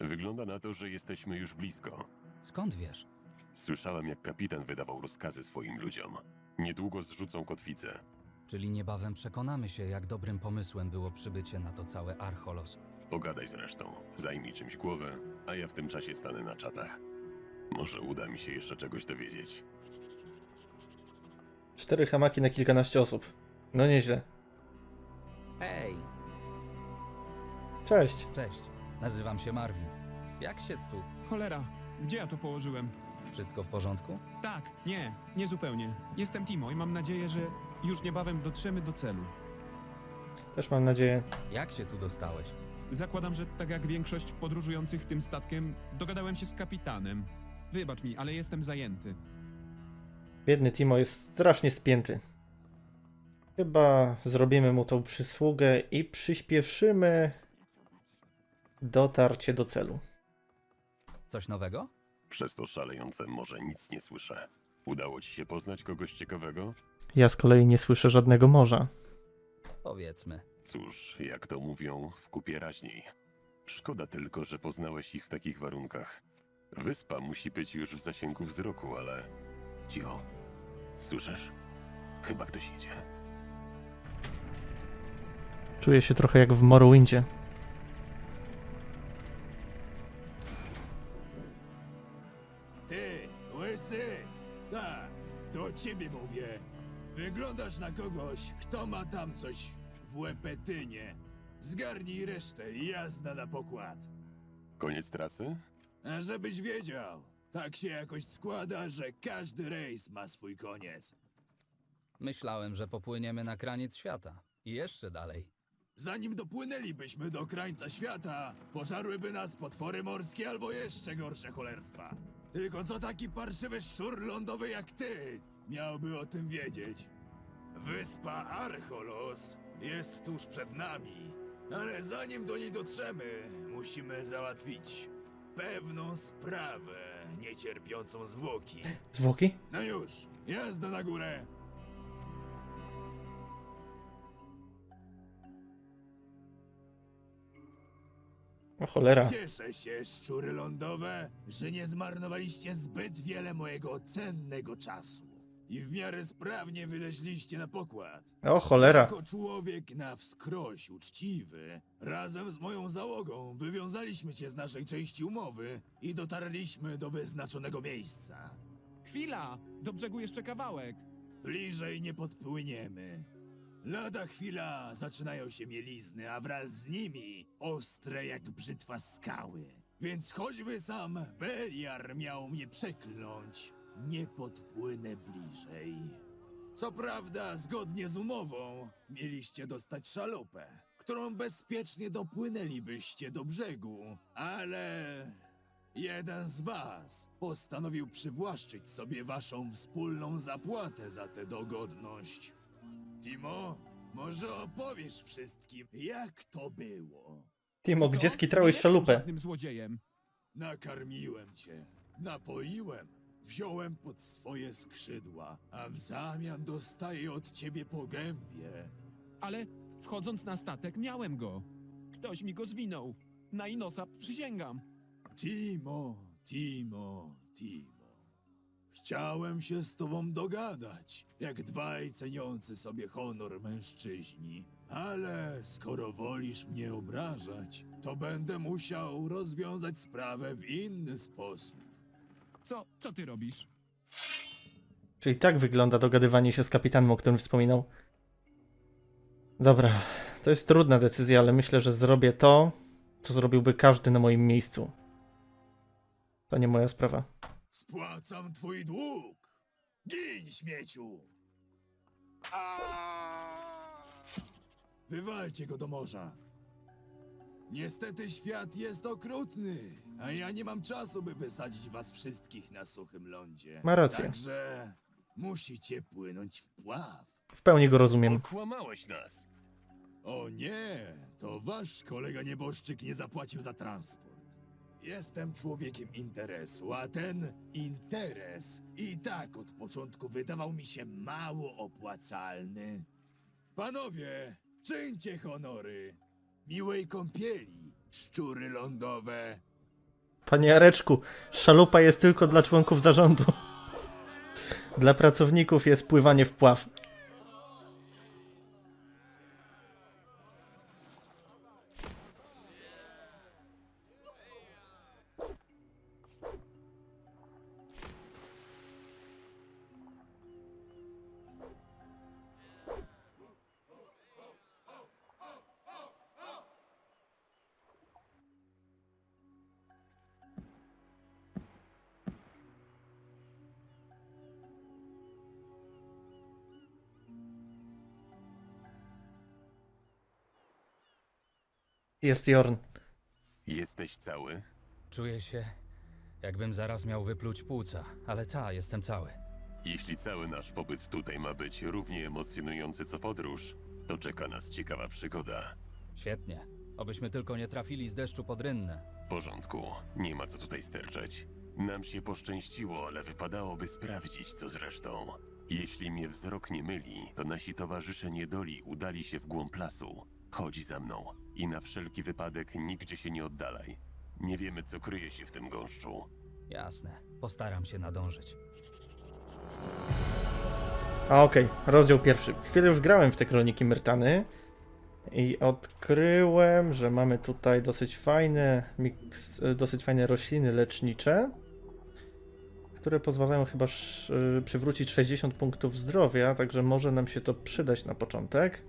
Wygląda na to, że jesteśmy już blisko. Skąd wiesz? Słyszałem, jak kapitan wydawał rozkazy swoim ludziom. Niedługo zrzucą kotwicę. Czyli niebawem przekonamy się, jak dobrym pomysłem było przybycie na to całe Archolos. Pogadaj z resztą, zajmij czymś głowę, a ja w tym czasie stanę na czatach. Może uda mi się jeszcze czegoś dowiedzieć. Cztery hamaki na kilkanaście osób. No nieźle. Hej, Cześć. cześć. Nazywam się Marvin. Jak się tu? Cholera, gdzie ja to położyłem? Wszystko w porządku? Tak, nie, nie zupełnie. Jestem Timo i mam nadzieję, że już niebawem dotrzemy do celu. Też mam nadzieję. Jak się tu dostałeś? Zakładam, że tak jak większość podróżujących tym statkiem, dogadałem się z kapitanem. Wybacz mi, ale jestem zajęty. Biedny Timo jest strasznie spięty. Chyba zrobimy mu tą przysługę i przyspieszymy dotarcie do celu. Coś nowego? Przez to szalejące może nic nie słyszę. Udało ci się poznać kogoś ciekawego? Ja z kolei nie słyszę żadnego morza. Powiedzmy. Cóż, jak to mówią, w kupie raźniej. Szkoda tylko, że poznałeś ich w takich warunkach. Wyspa musi być już w zasięgu wzroku, ale... Cicho. Słyszysz? Chyba ktoś idzie. Czuję się trochę jak w Morrowindzie. Ciebie mówię. Wyglądasz na kogoś, kto ma tam coś w łepetynie. Zgarnij resztę i jazda na pokład. Koniec trasy? A żebyś wiedział, tak się jakoś składa, że każdy rejs ma swój koniec. Myślałem, że popłyniemy na kraniec świata. I jeszcze dalej. Zanim dopłynęlibyśmy do krańca świata, pożarłyby nas potwory morskie albo jeszcze gorsze cholerstwa. Tylko co taki parszywy szczur lądowy jak ty miałby o tym wiedzieć? Wyspa Archolos jest tuż przed nami, ale zanim do niej dotrzemy, musimy załatwić pewną sprawę niecierpiącą zwłoki. Zwłoki? No już, jazda na górę! O cholera. Cieszę się, szczury lądowe, że nie zmarnowaliście zbyt wiele mojego cennego czasu. I w miarę sprawnie wyleźliście na pokład. O cholera. Jako człowiek na wskroś uczciwy, razem z moją załogą wywiązaliśmy się z naszej części umowy i dotarliśmy do wyznaczonego miejsca. Chwila! Do brzegu jeszcze kawałek. Bliżej nie podpłyniemy. Lada chwila zaczynają się mielizny, a wraz z nimi ostre jak brzytwa skały. Więc choćby sam Beliar miał mnie przekląć, nie podpłynę bliżej. Co prawda, zgodnie z umową, mieliście dostać szalupę, którą bezpiecznie dopłynęlibyście do brzegu, ale jeden z was postanowił przywłaszczyć sobie waszą wspólną zapłatę za tę dogodność. Timo, może opowiesz wszystkim, jak to było? Timo, gdzie skitrałeś szalupę? żadnym złodziejem. Nakarmiłem cię, napoiłem, wziąłem pod swoje skrzydła, a w zamian dostaję od ciebie po gębie. Ale wchodząc na statek miałem go. Ktoś mi go zwinął. Na Inosa przysięgam. Timo, Timo, Timo. Chciałem się z tobą dogadać, jak dwaj ceniący sobie honor mężczyźni. Ale skoro wolisz mnie obrażać, to będę musiał rozwiązać sprawę w inny sposób. Co, co ty robisz? Czyli tak wygląda dogadywanie się z kapitanem, o którym wspominał. Dobra, to jest trudna decyzja, ale myślę, że zrobię to, co zrobiłby każdy na moim miejscu. To nie moja sprawa. Spłacam twój dług! Gin, śmieciu! Wywalcie go do morza. Niestety świat jest okrutny, a ja nie mam czasu, by wysadzić was wszystkich na suchym lądzie. Ma rację. Także musicie płynąć w pław. W pełni go rozumiem. Okłamałeś nas! O nie, to wasz kolega nieboszczyk nie zapłacił za transport. Jestem człowiekiem interesu, a ten interes i tak od początku wydawał mi się mało opłacalny. Panowie, czyńcie honory. Miłej kąpieli, szczury lądowe. Panie Jareczku, szalupa jest tylko dla członków zarządu. Dla pracowników jest pływanie w pław. Jest Jorn. Jesteś cały? Czuję się, jakbym zaraz miał wypluć płuca, ale ta, jestem cały. Jeśli cały nasz pobyt tutaj ma być równie emocjonujący co podróż, to czeka nas ciekawa przygoda. Świetnie. Obyśmy tylko nie trafili z deszczu pod rynnę. W porządku, nie ma co tutaj sterczeć. Nam się poszczęściło, ale wypadałoby sprawdzić, co z resztą. Jeśli mnie wzrok nie myli, to nasi towarzysze niedoli udali się w głąb lasu. Chodź za mną i na wszelki wypadek nigdzie się nie oddalaj. Nie wiemy, co kryje się w tym gąszczu. Jasne. Postaram się nadążyć. A okej, rozdział pierwszy. Chwilę już grałem w te kroniki Myrtany i odkryłem, że mamy tutaj dosyć fajne miks, e, dosyć fajne rośliny lecznicze, które pozwalają chyba sz, y, przywrócić 60 punktów zdrowia, także może nam się to przydać na początek.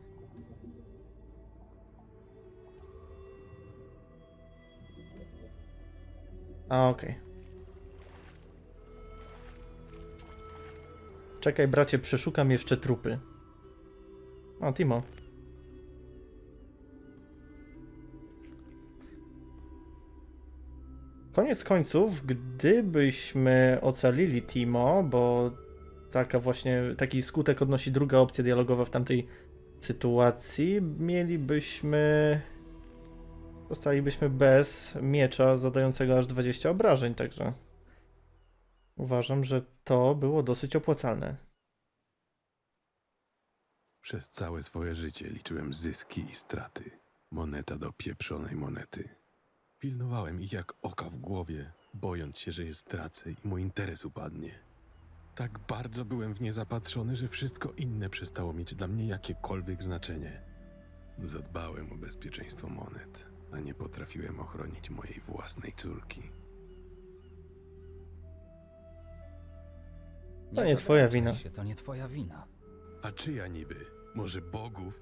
A okej. Czekaj, bracie, przeszukam jeszcze trupy. O, Timo. Koniec końców, gdybyśmy ocalili Timo, bo taka właśnie, taki skutek odnosi druga opcja dialogowa w tamtej sytuacji, mielibyśmy. Zostalibyśmy bez miecza zadającego aż 20 obrażeń, także. Uważam, że to było dosyć opłacalne. Przez całe swoje życie liczyłem zyski i straty. Moneta do pieprzonej monety. Pilnowałem ich jak oka w głowie, bojąc się, że je stracę i mój interes upadnie. Tak bardzo byłem w nie zapatrzony, że wszystko inne przestało mieć dla mnie jakiekolwiek znaczenie. Zadbałem o bezpieczeństwo monet, a nie potrafiłem ochronić mojej własnej córki. To nie twoja wina. Się, to nie twoja wina. A czyja niby? Może bogów?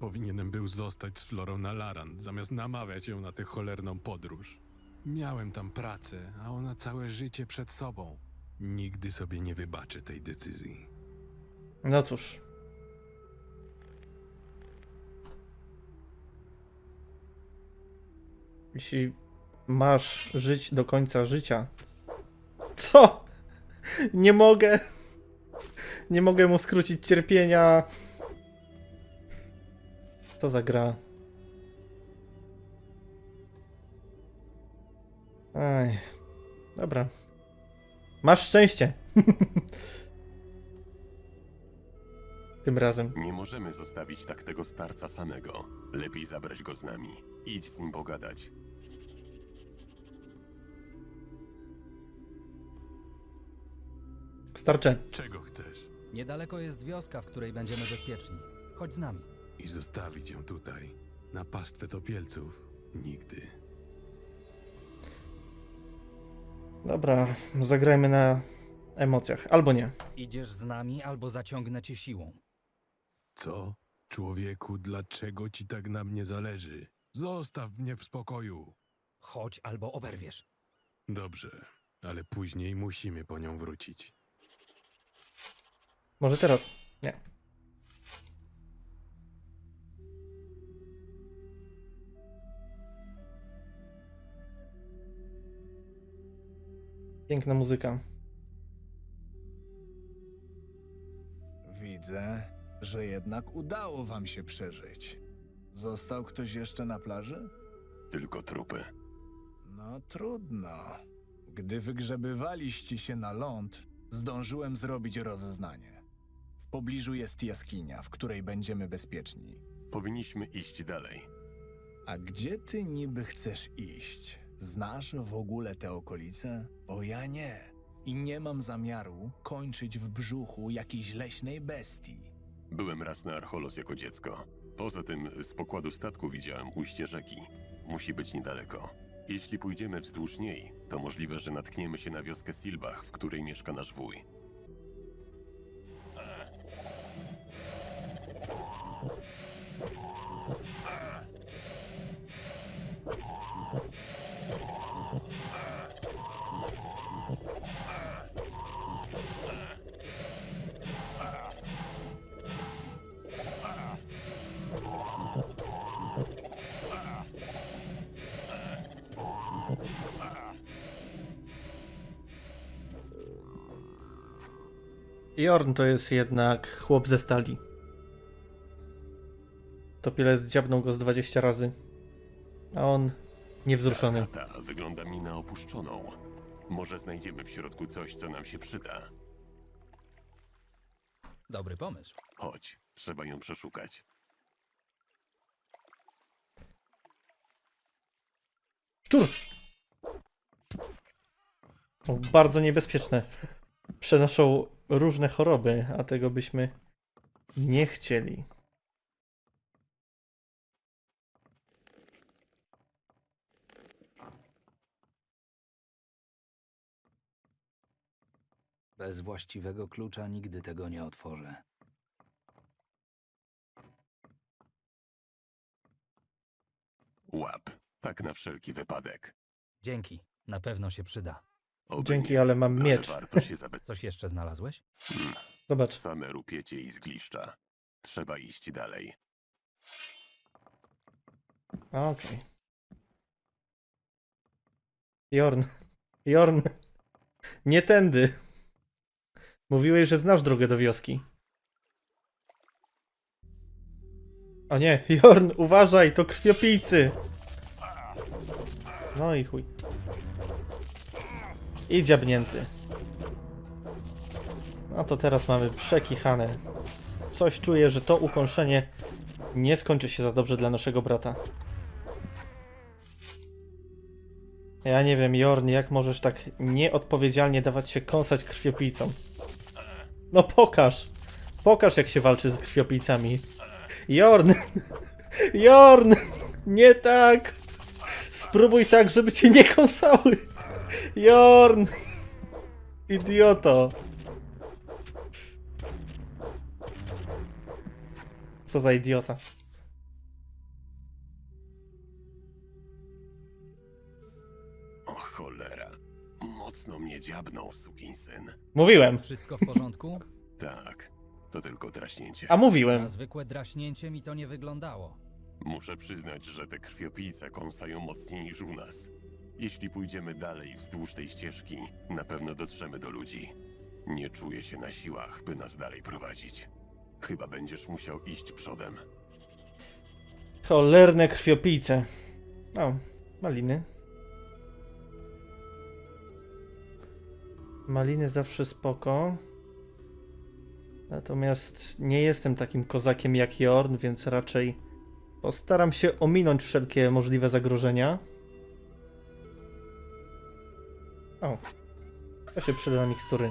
Powinienem był zostać z Florą na Laran, zamiast namawiać ją na tę cholerną podróż. Miałem tam pracę, a ona całe życie przed sobą. Nigdy sobie nie wybaczę tej decyzji. No cóż. Jeśli masz żyć do końca życia. Co? Nie mogę. Nie mogę mu skrócić cierpienia. Co za gra? Aj. Dobra. Masz szczęście. Tym razem. Nie możemy zostawić tak tego starca samego. Lepiej zabrać go z nami. Idź z nim pogadać. Starcze. Czego chcesz? Niedaleko jest wioska, w której będziemy bezpieczni. Chodź z nami. I zostawić ją tutaj, na pastwę topielców? Nigdy. Dobra, zagrajmy na emocjach. Albo nie. Idziesz z nami, albo zaciągnę cię siłą. Co? Człowieku, dlaczego ci tak na mnie zależy? Zostaw mnie w spokoju. Chodź, albo oberwiesz. Dobrze, ale później musimy po nią wrócić. Może teraz? Nie. Piękna muzyka. Widzę, że jednak udało wam się przeżyć. Został ktoś jeszcze na plaży? Tylko trupy. No trudno. Gdy wygrzebywaliście się na ląd, zdążyłem zrobić rozeznanie. W pobliżu jest jaskinia, w której będziemy bezpieczni. Powinniśmy iść dalej. A gdzie ty niby chcesz iść? Znasz w ogóle te okolice? Bo ja nie. I nie mam zamiaru kończyć w brzuchu jakiejś leśnej bestii. Byłem raz na Archolos jako dziecko. Poza tym z pokładu statku widziałem ujście rzeki. Musi być niedaleko. Jeśli pójdziemy wzdłuż niej, to możliwe, że natkniemy się na wioskę Silbach, w której mieszka nasz wuj. Jorn to jest jednak chłop ze stali. Topielec dziabnął go z 20 razy. A on niewzruszony. Ta wygląda mi na opuszczoną. Może znajdziemy w środku coś, co nam się przyda. Dobry pomysł. Chodź, trzeba ją przeszukać. Szczur! O, bardzo niebezpieczne. Przenoszą różne choroby, a tego byśmy nie chcieli. Bez właściwego klucza nigdy tego nie otworzę. Łap, tak na wszelki wypadek. Dzięki. Na pewno się przyda. Oby Dzięki, nie, ale mam miecz. warto się zabezpieczyć. Coś jeszcze znalazłeś? Zobacz. Same rupiecie i zgliszcza. Trzeba iść dalej. Okej. Jorn. Jorn. Nie tędy. Mówiłeś, że znasz drogę do wioski. O nie, Jorn, uważaj, to krwiopijcy. No i chuj. I dziabnięty. No to teraz mamy przekichane. Coś czuję, że to ukąszenie nie skończy się za dobrze dla naszego brata. Ja nie wiem, Jorn, jak możesz tak nieodpowiedzialnie dawać się kąsać krwiopijcom? No pokaż! Pokaż, jak się walczy z krwiopijcami. Jorn! Jorn! Nie tak! Spróbuj tak, żeby cię nie kąsały! Jorn! Idioto! Co za idiota. O cholera. Mocno mnie dziabnął, sukinsyn. Mówiłem. Wszystko w porządku? Tak, to tylko draśnięcie. A mówiłem. Na zwykłe draśnięcie mi to nie wyglądało. Muszę przyznać, że te krwiopijce kąsają mocniej niż u nas. Jeśli pójdziemy dalej wzdłuż tej ścieżki, na pewno dotrzemy do ludzi. Nie czuję się na siłach, by nas dalej prowadzić. Chyba będziesz musiał iść przodem. Cholerne krwiopijce. O, maliny. Maliny zawsze spoko. Natomiast nie jestem takim kozakiem jak Jorn, więc raczej postaram się ominąć wszelkie możliwe zagrożenia. O, to się przyda na mikstury.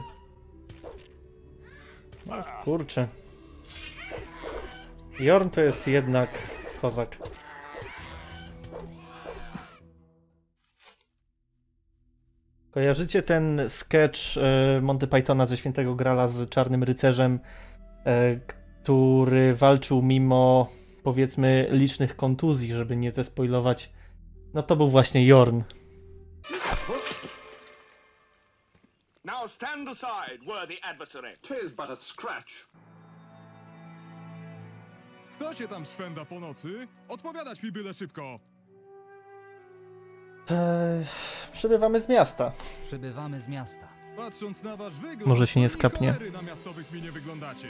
O, kurczę. Jorn to jest jednak kozak. Kojarzycie ten sketch e, Monty Pythona ze Świętego Grala z Czarnym Rycerzem, e, który walczył mimo powiedzmy licznych kontuzji, żeby nie zespoilować. No to był właśnie Jorn. Now stand aside, worthy adversary. Tis but a scratch. Kto cię tam szwenda po nocy? Odpowiadać mi byle szybko. Eee, przybywamy z miasta. Przybywamy z miasta. Patrząc na wasz wygląd, Może się nie skapnie. cholery na miastowych mi nie wyglądacie.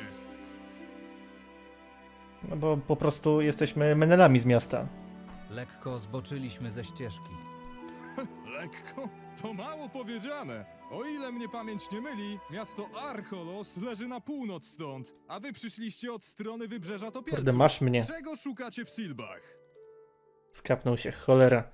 No bo po prostu jesteśmy menelami z miasta. Lekko zboczyliśmy ze ścieżki. Lekko? To mało powiedziane. O ile mnie pamięć nie myli, miasto Archolos leży na północ stąd, a wy przyszliście od strony wybrzeża Topielców. Kurde, masz mnie. Czego szukacie w Silbach? Skapnął się, cholera.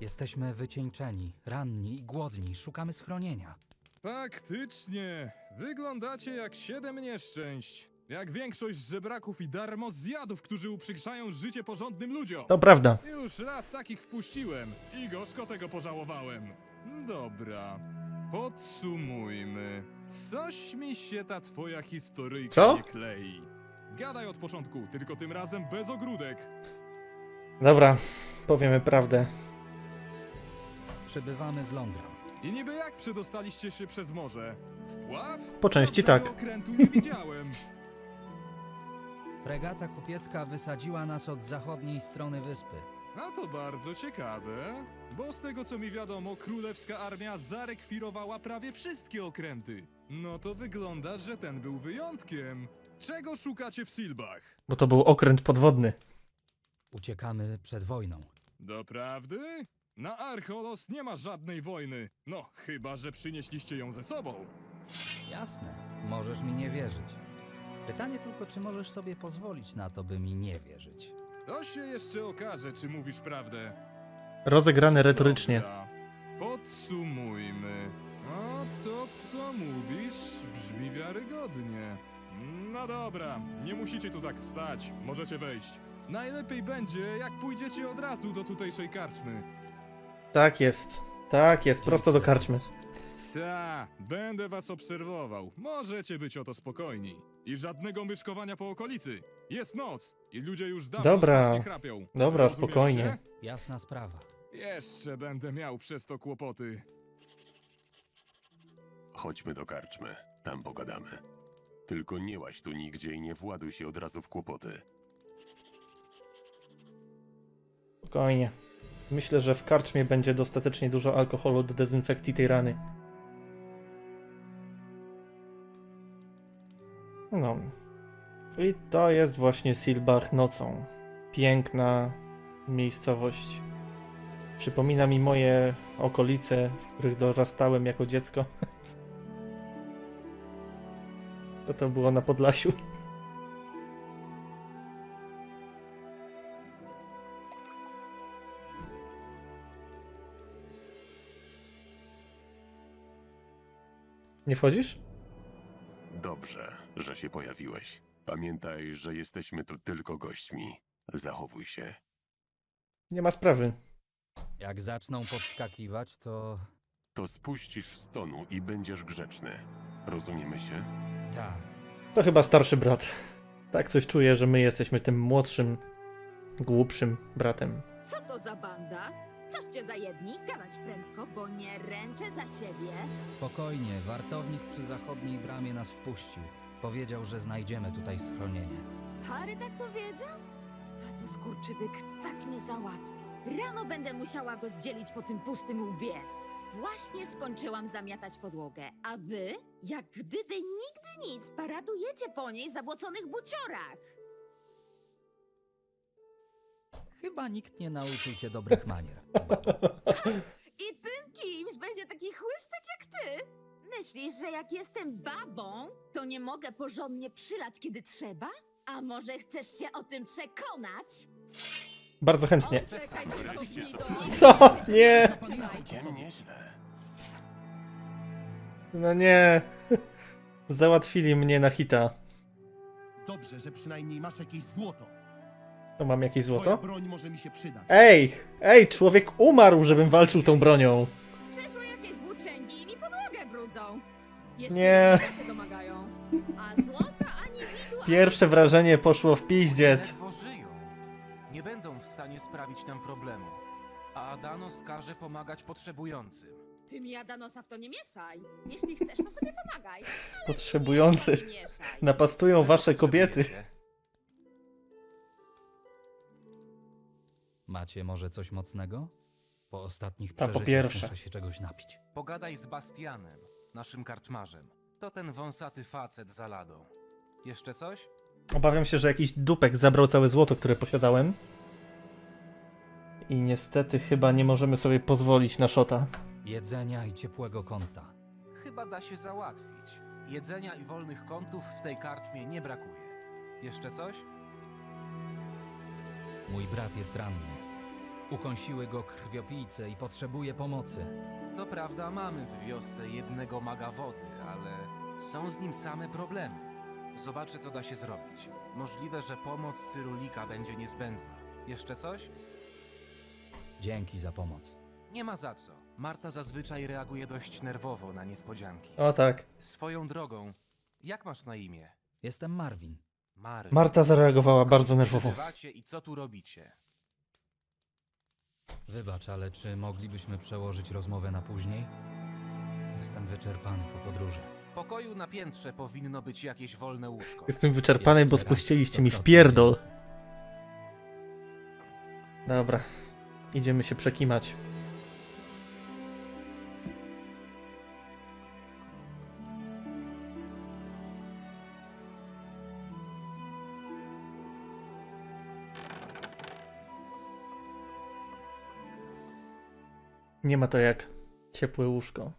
Jesteśmy wycieńczeni, ranni i głodni, szukamy schronienia. Faktycznie, wyglądacie jak siedem nieszczęść. Jak większość żebraków i darmozjadów, którzy uprzykrzają życie porządnym ludziom. To prawda. Już raz takich wpuściłem i gorzko tego pożałowałem. Dobra, podsumujmy. Coś mi się ta twoja historyjka Co? nie klei. Gadaj od początku, tylko tym razem bez ogródek. Dobra, powiemy prawdę. Przybywamy z Londra. I niby jak przedostaliście się przez morze? Wpław? Po części tak. okrętu nie widziałem. Fregata kupiecka wysadziła nas od zachodniej strony wyspy. A to bardzo ciekawe, bo z tego co mi wiadomo, królewska armia zarekwirowała prawie wszystkie okręty. No to wygląda, że ten był wyjątkiem. Czego szukacie w Silbach? Bo to był okręt podwodny. Uciekamy przed wojną. Doprawdy? Na Archolos nie ma żadnej wojny. No, chyba że przynieśliście ją ze sobą. Jasne, możesz mi nie wierzyć. Pytanie tylko, czy możesz sobie pozwolić na to, by mi nie wierzyć. To się jeszcze okaże, czy mówisz prawdę. Rozegrane retorycznie. Dobra. Podsumujmy. A to, co mówisz, brzmi wiarygodnie. No dobra, nie musicie tu tak stać, możecie wejść. Najlepiej będzie, jak pójdziecie od razu do tutejszej karczmy. Tak jest. Tak jest, prosto do karczmy. Ta, będę was obserwował. Możecie być o to spokojni. I żadnego myszkowania po okolicy. Jest noc i ludzie już dawno Dobra. strasznie chrapią. Dobra, Rozumiecie spokojnie. się? Jasna sprawa. Jeszcze będę miał przez to kłopoty. Chodźmy do karczmy, tam pogadamy. Tylko nie łaź tu nigdzie i nie właduj się od razu w kłopoty. Spokojnie. Myślę, że w karczmie będzie dostatecznie dużo alkoholu do dezynfekcji tej rany. No. I to jest właśnie Silbach nocą. Piękna miejscowość. Przypomina mi moje okolice, w których dorastałem jako dziecko. To to było na Podlasiu. Nie wchodzisz? Dobrze, że się pojawiłeś. Pamiętaj, że jesteśmy tu tylko gośćmi. Zachowuj się. Nie ma sprawy. Jak zaczną podskakiwać, to To spuścisz z tonu i będziesz grzeczny. Rozumiemy się? tak. To chyba starszy brat. Tak coś czuję, że my jesteśmy tym młodszym, głupszym bratem. Co to za banda? Coście za jedni? Gadać prędko, bo nie ręczę za siebie. Spokojnie, wartownik przy zachodniej bramie nas wpuścił. Powiedział, że znajdziemy tutaj schronienie. Harry tak powiedział? A to skurczybyk tak mnie załatwił. Rano będę musiała go zdzielić po tym pustym łbie. Właśnie skończyłam zamiatać podłogę, a wy, jak gdyby nigdy nic, paradujecie po niej w zabłoconych buciorach. Chyba nikt nie nauczył cię dobrych manier. I tym kimś będzie taki chłystek jak ty? Myślisz, że jak jestem babą, to nie mogę porządnie przylać, kiedy trzeba? A może chcesz się o tym przekonać? Bardzo chętnie. Czekaj, Co? Nie. Całkiem nieźle. No nie. Załatwili mnie na hita. Dobrze, że przynajmniej masz jakieś złoto. To mam jakieś Twoja złoto? broń może mi się przydać. Ej! Ej, człowiek umarł, żebym walczył tą bronią. Przyszły jakieś włóczęgi i mi podłogę brudzą. Jeszcze Nie. się domagają. A złota ani widła... Pierwsze wrażenie poszło w piździec. Ledwo żyją. Nie będą w stanie sprawić nam problemu. A Adanos każe pomagać potrzebującym. Ty mi Adanosa w to nie mieszaj. Jeśli chcesz, to sobie pomagaj. Potrzebujący. Nie mieszaj. Napastują wasze kobiety. potrzebujecie? Macie może coś mocnego? Po ostatnich A, po przeżyciach pierwsze. muszę się czegoś napić. Pogadaj z Bastianem, naszym karczmarzem. To ten wąsaty facet za ladą. Jeszcze coś? Obawiam się, że jakiś dupek zabrał całe złoto, które posiadałem. I niestety chyba nie możemy sobie pozwolić na szota. Jedzenia i ciepłego kąta. Chyba da się załatwić. Jedzenia i wolnych kątów w tej karczmie nie brakuje. Jeszcze coś? Mój brat jest ranny. Ukąsiły go krwiopijce i potrzebuje pomocy. Co prawda mamy w wiosce jednego maga wody, ale są z nim same problemy. Zobaczę, co da się zrobić. Możliwe, że pomoc Cyrulika będzie niezbędna. Jeszcze coś? Dzięki za pomoc. Nie ma za co. Marta zazwyczaj reaguje dość nerwowo na niespodzianki. O tak. Swoją drogą, jak masz na imię? Jestem Marvin. Mary. Marta zareagowała Skąd bardzo nerwowo. I co tu robicie? Wybacz, ale czy moglibyśmy przełożyć rozmowę na później? Jestem wyczerpany po podróży. W pokoju na piętrze powinno być jakieś wolne łóżko. Jestem wyczerpany, bo Jeszcze raz spuściliście mi w pierdol. Dobra. Idziemy się przekimać. Nie ma to jak ciepłe łóżko.